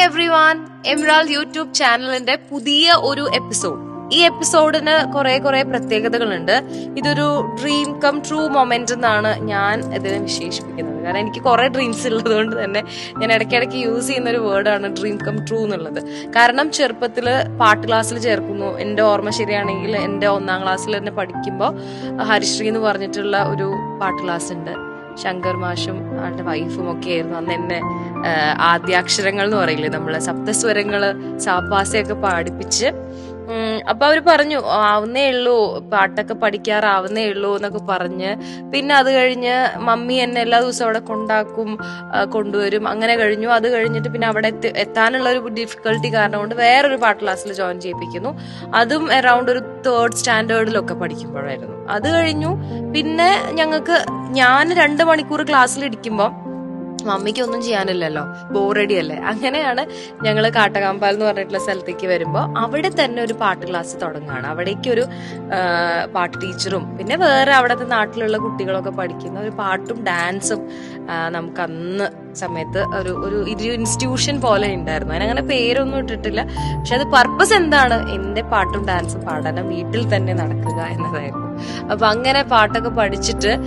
Every one എംറാൾ YouTube ചാനലിന്റെ പുതിയ ഒരു എപ്പിസോഡ് ഈ എപ്പിസോഡിന് കുറെ കുറെ പ്രത്യേകതകളുണ്ട്. ഇതൊരു ഡ്രീം കം ട്രൂ മൊമെന്റ് എന്നാണ് ഞാൻ ഇതിനെ വിശേഷിപ്പിക്കുന്നത്. കാരണം എനിക്ക് കുറെ ഡ്രീംസ് ഉള്ളതുകൊണ്ട് തന്നെ ഞാൻ ഇടയ്ക്കിടയ്ക്ക് യൂസ് ചെയ്യുന്ന ഒരു വേർഡാണ് ഡ്രീം കം ട്രൂ എന്നുള്ളത്. കാരണം ചെറുപ്പത്തിൽ പാട്ട് ക്ലാസ്സിൽ ചേർക്കുന്നു. എന്റെ ഓർമ്മ ശരിയാണെങ്കിൽ എന്റെ ഒന്നാം ക്ലാസ്സിൽ തന്നെ പഠിക്കുമ്പോൾ ഹരിശ്രീ എന്ന് പറഞ്ഞിട്ടുള്ള ഒരു പാട്ട് ക്ലാസ് ഉണ്ട്. ശങ്കർ മാഷും ആളുടെ വൈഫും ഒക്കെ ആയിരുന്നു അന്ന് എന്നെ ആദ്യാക്ഷരങ്ങൾ എന്ന് പറയില്ലേ നമ്മൾ സപ്തസ്വരങ്ങൾ സാപ്പാസയൊക്കെ പാടിപ്പിച്ച് അപ്പൊ അവർ പറഞ്ഞു ആവുന്നേ ഉള്ളൂ പാട്ടൊക്കെ പഠിക്കാറാവുന്നേ ഉള്ളൂ എന്നൊക്കെ പറഞ്ഞ് പിന്നെ അത് കഴിഞ്ഞ് മമ്മി എന്നെ എല്ലാ ദിവസവും അവിടെ കൊണ്ടാക്കും കൊണ്ടുവരും അങ്ങനെ കഴിഞ്ഞു. അത് കഴിഞ്ഞിട്ട് പിന്നെ അവിടെ എത്താനുള്ള ഒരു ഡിഫിക്കൽട്ടി കാരണം കൊണ്ട് വേറൊരു പാട്ട് ക്ലാസ്സിൽ ജോയിൻ ചെയ്യിപ്പിക്കുന്നു. അതും അറൌണ്ട് ഒരു തേർഡ് സ്റ്റാൻഡേർഡിലൊക്കെ പഠിക്കുമ്പോഴായിരുന്നു. അത് കഴിഞ്ഞു. പിന്നെ ഞങ്ങൾക്ക് ഞാൻ രണ്ട് മണിക്കൂർ ക്ലാസ്സിൽ ഇരിക്കുമ്പോൾ മമ്മിക്ക് ഒന്നും ചെയ്യാനില്ലല്ലോ. ബോറടി അല്ലേ അങ്ങനെയാണ് ഞങ്ങൾ കാട്ടകാമ്പാൽ എന്ന് പറഞ്ഞിട്ടുള്ള സ്ഥലത്തേക്ക് വരുമ്പോൾ അവിടെ തന്നെ ഒരു പാട്ട് ക്ലാസ് തുടങ്ങുകയാണ്. അവിടേക്ക് ഒരു പാട്ട് ടീച്ചറും പിന്നെ വേറെ അവിടുത്തെ നാട്ടിലുള്ള കുട്ടികളൊക്കെ പഠിക്കുന്ന ഒരു പാട്ടും ഡാൻസും നമുക്ക് അന്ന് സമയത്ത് ഒരു ഒരു ഒരു ഇൻസ്റ്റിറ്റ്യൂഷൻ പോലെ ഉണ്ടായിരുന്നു. അതിനങ്ങനെ പേരൊന്നും ഇട്ടിട്ടില്ല. പക്ഷെ അത് പർപ്പസ് എന്താണ്? എന്റെ പാട്ടും ഡാൻസും പഠനം വീട്ടിൽ തന്നെ നടക്കുക എന്നതായിരുന്നു. അപ്പൊ അങ്ങനെ പാട്ടൊക്കെ പഠിച്ചിട്ട്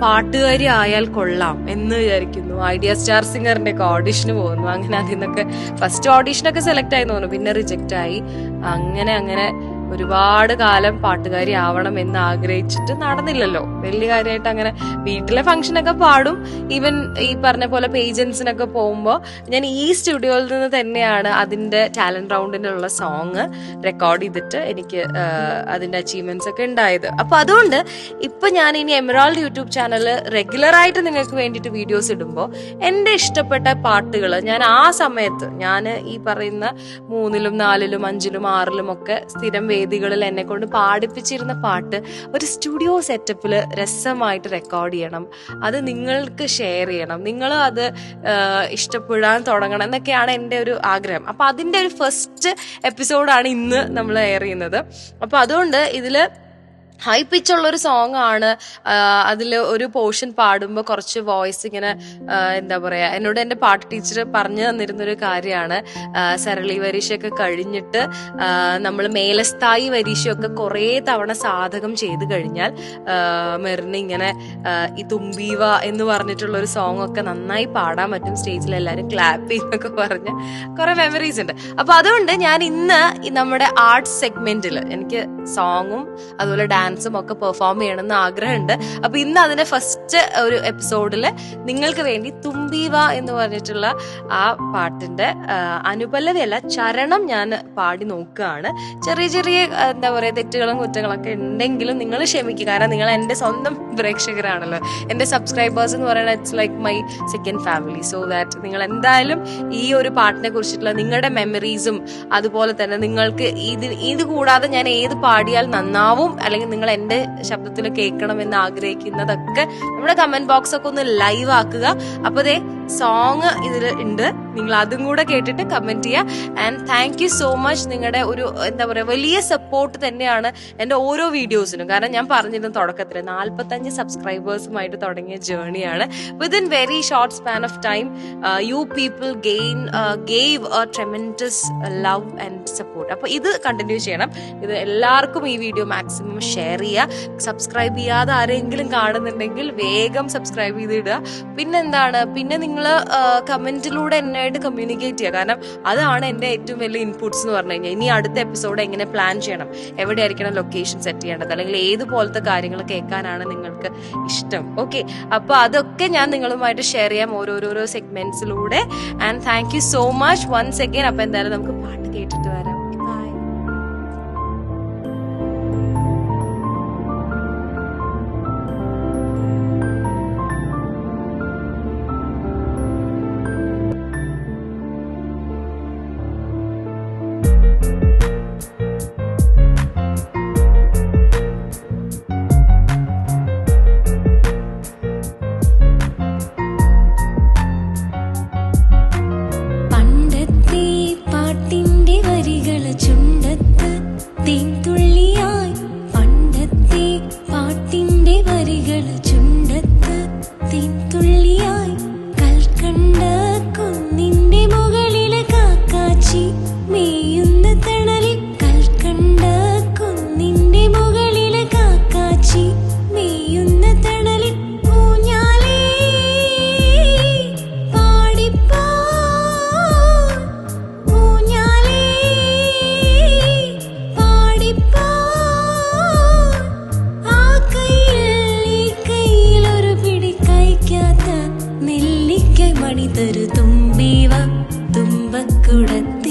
പാട്ടുകാരി ആയാൽ കൊള്ളാം എന്ന് വിചാരിക്കുന്നു. ഐഡിയ സ്റ്റാർ സിംഗറിന്റെ ഒക്കെ ഓഡിഷന് പോകുന്നു. അങ്ങനെ അതിൽ നിന്നൊക്കെ ഫസ്റ്റ് ഓഡിഷനൊക്കെ സെലക്ട് ആയി തോന്നുന്നു. പിന്നെ റിജക്റ്റ് ആയി. അങ്ങനെ അങ്ങനെ ഒരുപാട് കാലം പാട്ടുകാരി ആവണം എന്ന് ആഗ്രഹിച്ചിട്ട് നടന്നില്ലല്ലോ. വലിയ കാര്യമായിട്ട് അങ്ങനെ വീട്ടിലെ ഫംഗ്ഷനൊക്കെ പാടും. ഈവൻ ഈ പറഞ്ഞ പോലെ പേജൻസിനൊക്കെ പോകുമ്പോൾ ഞാൻ ഈ സ്റ്റുഡിയോയിൽ നിന്ന് തന്നെയാണ് അതിന്റെ ടാലന്റ് റൗണ്ടിനുള്ള സോങ് റെക്കോർഡ് ചെയ്തിട്ട് എനിക്ക് അതിന്റെ അച്ചീവ്മെന്റ്സ് ഒക്കെ ഉണ്ടായത്. അപ്പൊ അതുകൊണ്ട് ഇപ്പൊ ഞാൻ ഇനി എമറാൾഡ് യൂട്യൂബ് ചാനൽ റെഗുലർ ആയിട്ട് നിങ്ങൾക്ക് വേണ്ടിയിട്ട് വീഡിയോസ് ഇടുമ്പോൾ എന്റെ ഇഷ്ടപ്പെട്ട പാട്ടുകൾ ഞാൻ ആ സമയത്ത് ഞാൻ ഈ പറയുന്ന മൂന്നിലും നാലിലും അഞ്ചിലും ആറിലും ഒക്കെ സ്ഥിരം വേദികളിൽ എന്നെ കൊണ്ട് പാടിപ്പിച്ചിരുന്ന പാട്ട് ഒരു സ്റ്റുഡിയോ സെറ്റപ്പിൽ രസമായിട്ട് റെക്കോർഡ് ചെയ്യണം. അത് നിങ്ങൾക്ക് ഷെയർ ചെയ്യണം. നിങ്ങൾ അത് ഇഷ്ടപ്പെടാൻ തുടങ്ങണം എന്നൊക്കെയാണ് എന്റെ ഒരു ആഗ്രഹം. അപ്പോൾ അതിന്റെ ഒരു ഫസ്റ്റ് എപ്പിസോഡാണ് ഇന്ന് നമ്മൾ എയർ ചെയ്യുന്നത്. അപ്പോൾ അതുകൊണ്ട് ഇതിൽ ഹൈ പിച്ച് ഒരു സോങ് ആണ്. അതിൽ ഒരു പോർഷൻ പാടുമ്പോൾ കുറച്ച് വോയിസ് ഇങ്ങനെ എന്താ പറയുക എന്നോട് എന്റെ പാട്ട് ടീച്ചർ പറഞ്ഞു തന്നിരുന്നൊരു കാര്യമാണ്. സരളി പരീക്ഷയൊക്കെ കഴിഞ്ഞിട്ട് നമ്മൾ മേലസ്ഥായി പരീക്ഷയൊക്കെ കുറേ തവണ സാധകം ചെയ്ത് കഴിഞ്ഞാൽ മെറിന് ഇങ്ങനെ ഈ തുമ്പീവ എന്ന് പറഞ്ഞിട്ടുള്ള ഒരു സോങ് ഒക്കെ നന്നായി പാടാൻ പറ്റും സ്റ്റേജിൽ എല്ലാവരും ക്ലാപ്പ് ചെയ്യുന്നൊക്കെ പറഞ്ഞ് കുറേ മെമ്മറീസ് ഉണ്ട്. അപ്പോൾ അതുകൊണ്ട് ഞാൻ ഇന്ന് നമ്മുടെ ആർട്സ് സെഗ്മെന്റിൽ എനിക്ക് സോങ്ങും അതുപോലെ ഡാൻസും ഒക്കെ പെർഫോം ചെയ്യണമെന്ന് ആഗ്രഹമുണ്ട്. അപ്പൊ ഇന്ന് അതിന്റെ ഫസ്റ്റ് ഒരു എപ്പിസോഡിൽ നിങ്ങൾക്ക് വേണ്ടി തുമ്പീവ എന്ന് പറഞ്ഞിട്ടുള്ള ആ പാട്ടിന്റെ അനുപല്ലവിയല്ല ചരണം ഞാൻ പാടി നോക്കുകയാണ്. ചെറിയ ചെറിയ എന്താ പറയാ തെറ്റുകളും കുറ്റങ്ങളൊക്കെ ഉണ്ടെങ്കിലും നിങ്ങൾ ക്ഷമിക്കുക. കാരണം നിങ്ങൾ എന്റെ സ്വന്തം പ്രേക്ഷകരാണല്ലോ. എന്റെ സബ്സ്ക്രൈബേഴ്സ് എന്ന് പറയുന്നത് it's like my second family so that നിങ്ങൾ എന്തായാലും ഈ ഒരു പാട്ടിനെ കുറിച്ചിട്ടുള്ള നിങ്ങളുടെ മെമ്മറീസും അതുപോലെ തന്നെ നിങ്ങൾക്ക് ഇത് ഇത് കൂടാതെ ഞാൻ ഏത് പാടിയാൽ നന്നാവും അല്ലെങ്കിൽ നിങ്ങൾ എന്റെ ശബ്ദത്തിൽ കേൾക്കണം എന്ന് ആഗ്രഹിക്കുന്നതൊക്കെ നമ്മുടെ കമന്റ് ബോക്സ് ഒക്കെ ഒന്ന് ലൈവ് ആക്കുക. അപ്പൊ ദേ സോങ് ഇതിൽ ഉണ്ട് നിങ്ങൾ അതും കൂടെ കേട്ടിട്ട് കമന്റ് ചെയ്യുക and thank you so much നിങ്ങളുടെ ഒരു എന്താ പറയുക വലിയ സപ്പോർട്ട് തന്നെയാണ് എന്റെ ഓരോ വീഡിയോസിനും കാരണം ഞാൻ പറഞ്ഞിരുന്നു തുടക്കത്തിൽ നാൽപ്പത്തഞ്ച് സബ്സ്ക്രൈബേഴ്സുമായിട്ട് തുടങ്ങിയ ജേർണിയാണ് within very short span of time you people gain gave a tremendous love and support അപ്പോൾ ഇത് കണ്ടിന്യൂ ചെയ്യണം. ഇത് എല്ലാവർക്കും ഈ വീഡിയോ മാക്സിമം ഷെയർ ചെയ്യുക സബ്സ്ക്രൈബ് ചെയ്യാതെ ആരെങ്കിലും കാണുന്നുണ്ടെങ്കിൽ വേഗം സബ്സ്ക്രൈബ് ചെയ്തിടുക. പിന്നെന്താണ്? പിന്നെ നിങ്ങൾ കമന്റിലൂടെ എന്നായിട്ട് കമ്മ്യൂണിക്കേറ്റ് ചെയ്യുക. കാരണം അതാണ് എന്റെ ഏറ്റവും വലിയ ഇൻപുട്സ് എന്ന് പറഞ്ഞു കഴിഞ്ഞാൽ. ഇനി അടുത്ത എപ്പിസോഡ് എങ്ങനെ പ്ലാൻ ചെയ്യണം? എവിടെയായിരിക്കണം ലൊക്കേഷൻ സെറ്റ് ചെയ്യേണ്ടത്? അല്ലെങ്കിൽ ഏതുപോലത്തെ കാര്യങ്ങൾ കേൾക്കാനാണ് നിങ്ങൾക്ക് ഇഷ്ടം? ഓക്കെ അപ്പോൾ അതൊക്കെ ഞാൻ നിങ്ങളുമായിട്ട് ഷെയർ ചെയ്യാം ഓരോരോരോ സെഗ്മെന്റ്സിലൂടെ and thank you so much once again അപ്പോൾ എന്തായാലും നമുക്ക് പാട്ട് കേട്ടിട്ട് വരാം. വരികൾ ചുണ്ടത്ത് തീത്തുള്ളി തരു തുമ്പിവ തുമ്പക്കുടത്ത്